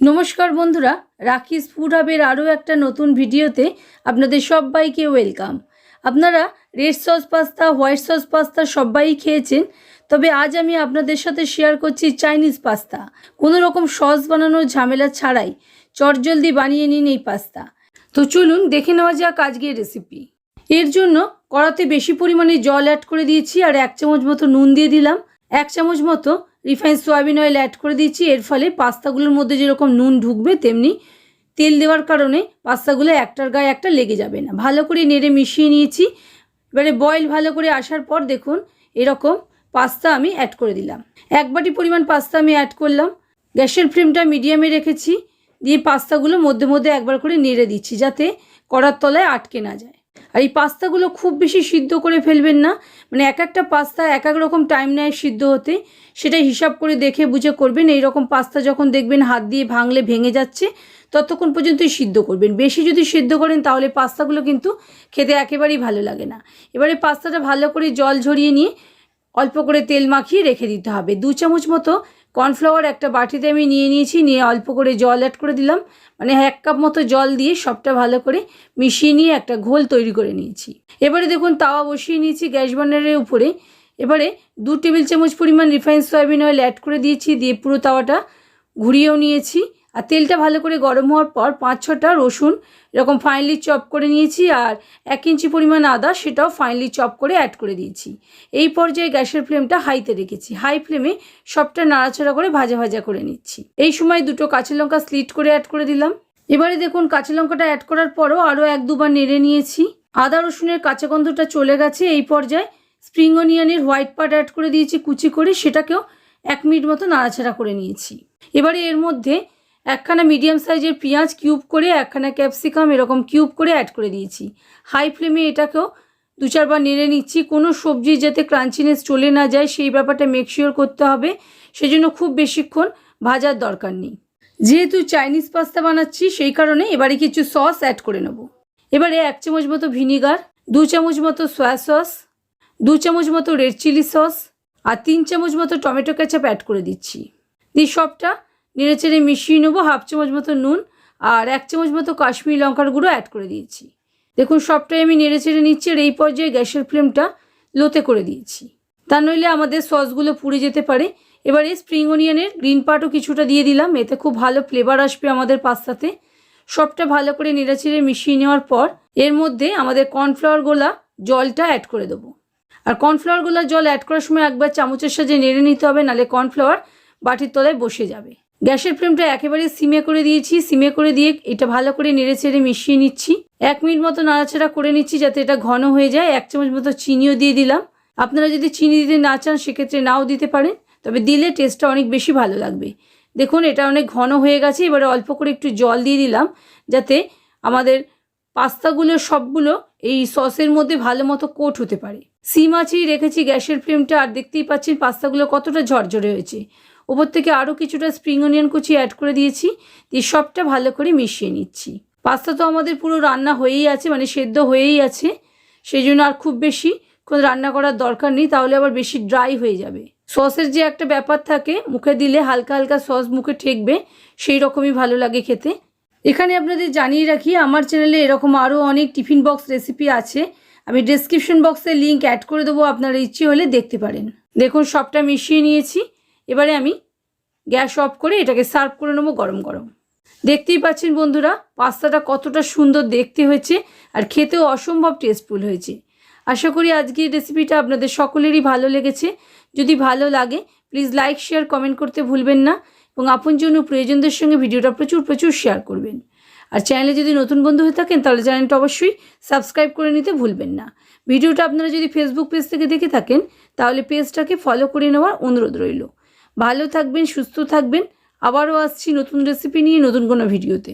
নমস্কার বন্ধুরা রাকিস ফুড হাবের আরও একটা নতুন ভিডিওতে আপনাদের সবাইকে ওয়েলকাম। আপনারা red sauce pasta, white sauce pasta সবাই খেয়েছেন, তবে আজ আমি আপনাদের সাথে শেয়ার করছি চাইনিজ পাস্তা। কোনো রকম সস বানানোর ঝামেলা ছাড়াই চটজলদি বানিয়ে নিন এই পাস্তা। তো চলুন দেখে নেওয়া যাক আজকের রেসিপি এর জন্য কড়াতে বেশি পরিমাণে জল অ্যাড করে দিয়েছি আর এক চামচ মতো নুন দিয়ে দিলাম। এক চামচ মতো রিফাইন সয়াবিন অয়েল অ্যাড করে দিয়েছি। এর ফলে পাস্তাগুলোর মধ্যে যেরকম নুন ঢুকবে, তেমনি তেল দেওয়ার কারণে পাস্তাগুলো একটার গায়ে একটা লেগে যাবে না। ভালো করে নেড়ে মিশিয়ে নিয়েছি। এবারে বয়েল ভালো করে আসার পর দেখুন, এরকম পাস্তা আমি অ্যাড করে দিলাম। এক বাটি পরিমাণ পাস্তা আমি অ্যাড করলাম। গ্যাসের ফ্লেমটা মিডিয়ামে রেখেছি। দিয়ে পাস্তাগুলো মধ্যে মধ্যে একবার করে নেড়ে দিচ্ছি, যাতে কড়ার তলায় আটকে না যায়। আর এই পাস্তাগুলো খুব বেশি সিদ্ধ করে ফেলবেন না। মানে এক একটা পাস্তা এক এক রকম টাইম নেয় সিদ্ধ হতে। সেটা হিসাব করে দেখে বুঝে করবেন। এই রকম পাস্তা যখন দেখবেন হাত দিয়ে ভাঙলে ভেঙে যাচ্ছে, ততক্ষণ পর্যন্তই সিদ্ধ করবেন। বেশি যদি সিদ্ধ করেন তাহলে পাস্তাগুলো কিন্তু খেতে একেবারেই ভালো লাগে না। এবারে পাস্তাটা ভালো করে জল ঝরিয়ে নিয়ে অল্প করে তেল মাখিয়ে রেখে দিতে হবে। দু চামচ মতো কর্নফ্লাওয়ার একটা বাটিতে আমি নিয়ে নিয়েছি, নিয়ে অল্প করে জল অ্যাড করে দিলাম। মানে এক কাপ মতো জল দিয়ে সবটা ভালো করে মিশিয়ে নিয়ে একটা ঘোল তৈরি করে নিয়েছি। এবারে দেখুন তাওয়া বসিয়ে নিয়েছি গ্যাস বার্নারের উপরে। এবারে দু টেবিল চামচ পরিমাণ রিফাইন সয়াবিন অয়েল অ্যাড করে দিয়েছি, দিয়ে পুরো তাওয়াটা ঘুরিয়েও নিয়েছি। আর তেলটা ভালো করে গরম হওয়ার পর পাঁচ ছটা রসুন এরকম ফাইনলি চপ করে নিয়েছি আর এক ইঞ্চি পরিমাণ আদা সেটাও ফাইনলি চপ করে অ্যাড করে দিয়েছি। এই পর্যায়ে গ্যাসের ফ্লেমটা হাইতে রেখেছি। হাই ফ্লেমে সবটা নাড়াচাড়া করে ভাজা ভাজা করে নিচ্ছি। এই সময় দুটো কাঁচা লঙ্কা স্লিট করে অ্যাড করে দিলাম। এবারে দেখুন কাঁচা লঙ্কাটা অ্যাড করার পরও আরও এক দুবার নেড়ে নিয়েছি। আদা রসুনের কাঁচা গন্ধটা চলে গেছে। এই পর্যায়ে স্প্রিং অনিয়নের হোয়াইট পার্ট অ্যাড করে দিয়েছি। কুচি করে সেটাকেও এক মিনিট মতো নাড়াচাড়া করে নিয়েছি। এবারে এর মধ্যে একখানা মিডিয়াম সাইজের পেঁয়াজ কিউব করে, একখানা ক্যাপসিকাম এরকম কিউব করে অ্যাড করে দিয়েছি। হাই ফ্লেমে এটাকেও দু চারবার নেড়ে নিচ্ছি। কোনো সবজি যাতে ক্রাঞ্চিনেস চলে না যায়, সেই ব্যাপারটা মেকশিওর করতে হবে। সেজন্য খুব বেশিক্ষণ ভাজার দরকার নেই। যেহেতু চাইনিজ পাস্তা বানাচ্ছি, সেই কারণে এবারে কিছু সস অ্যাড করে নেব। এবারে এক চামচ মতো ভিনিগার দু চামচ মতো সয়া সস দু চামচ মতো রেড চিলি সস আর তিন চামচ মতো টমেটো কেচাপ অ্যাড করে দিচ্ছি। দিয়ে সবটা নেড়ে চেড়ে মিশিয়ে নেব হাফ চামচ মতো নুন আর এক চামচ মতো কাশ্মীরি লঙ্কার গুঁড়ো অ্যাড করে দিয়েছি। দেখুন, সবটাই আমি নেড়ে চেড়ে নিচ্ছি আর এই পর্যায়ে গ্যাসের ফ্লেমটা লোতে করে দিয়েছি। তা নইলে আমাদের সসগুলো পুড়ে যেতে পারে। এবারে স্প্রিং অনিয়নের গ্রিন পার্টও কিছুটা দিয়ে দিলাম। এতে খুব ভালো ফ্লেভার আসবে আমাদের পাস্তাতে। সবটা ভালো করে নেড়ে চেড়ে মিশিয়ে নেওয়ার পর এর মধ্যে আমাদের কর্নফ্লাওয়ার গোলা জলটা অ্যাড করে দেবো। আর কর্নফ্লাওয়ার গোলা জল অ্যাড করার সময় একবার চামচের সাহায্যে নেড়ে নিতে হবে নাহলে কর্নফ্লাওয়ার বাটির তলায় বসে যাবে। গ্যাসের ফ্লেমটা একেবারে সিমে করে দিয়েছি, সিমে করে দিয়ে এটা ভালো করে নেড়ে চেড়ে মিশিয়ে নিচ্ছি। এক মিনিট মতো নাড়াচাড়া করে নিচ্ছি যাতে এটা ঘন হয়ে যায়। এক চামচ মতো চিনিও দিয়ে দিলাম। আপনারা যদি চিনি দিতে না চান, সেক্ষেত্রে নাও দিতে পারেন, তবে দিলে টেস্টটা অনেক বেশি ভালো লাগবে। দেখুন, এটা অনেক ঘন হয়ে গেছে। এবারে অল্প করে একটু জল দিয়ে দিলাম, যাতে আমাদের পাস্তাগুলো, সবগুলো এই সসের মধ্যে ভালো মতো কোট হতে পারে। সিম আছেই রেখেছি গ্যাসের ফ্লেমটা, আর দেখতেই পাচ্ছেন পাস্তাগুলো কতটা ঝরঝরে হয়েছে। ওপর থেকে আরও কিছুটা স্প্রিং অনিয়ন কুচি অ্যাড করে দিয়েছি, দিয়ে সবটা ভালো করে মিশিয়ে নিচ্ছি। পাস্তা তো আমাদের পুরো রান্না হয়েই আছে মানে সেদ্ধ হয়েই আছে, সেই জন্য আর খুব বেশি কোনো রান্না করার দরকার নেই, তাহলে আবার বেশি ড্রাই হয়ে যাবে। সসের যে একটা ব্যাপার থাকে, মুখে দিলে হালকা হালকা সস মুখে ঠেকবে, সেই রকমই ভালো লাগে খেতে। এখানে আপনাদের জানিয়ে রাখি, আমার চ্যানেলে এরকম আরও অনেক টিফিন বক্স রেসিপি আছে, আমি ডেসক্রিপশন বক্সে লিঙ্ক অ্যাড করে দেবো, আপনারা ইচ্ছে হলে দেখতে পারেন। দেখুন, সবটা মিশিয়ে নিয়েছি। এবারে আমি গ্যাস অফ করে এটাকে সার্ভ করে নেব গরম গরম। দেখতেই পাচ্ছেন বন্ধুরা, পাস্তাটা কতটা সুন্দর দেখতে হয়েছে আর খেতেও অসম্ভব টেস্টফুল হয়েছে। আশা করি আজকের রেসিপিটা আপনাদের সকলেরই ভালো লেগেছে। যদি ভালো লাগে প্লিজ লাইক শেয়ার কমেন্ট করতে ভুলবেন না এবং আপনজন ও প্রিয়জনদের সঙ্গে ভিডিওটা প্রচুর প্রচুর শেয়ার করবেন। আর চ্যানেলে যদি নতুন বন্ধু হয়ে থাকেন, তাহলে চ্যানেলটা অবশ্যই সাবস্ক্রাইব করে নিতে ভুলবেন না। ভিডিওটা আপনারা যদি ফেসবুক পেজ থেকে দেখে থাকেন, তাহলে পেজটাকে ফলো করে নেওয়ার অনুরোধ রইল। ভালো থাকবেন সুস্থ থাকবেন। আবারও আসছি নতুন রেসিপি নিয়ে নতুন কোনো ভিডিওতে।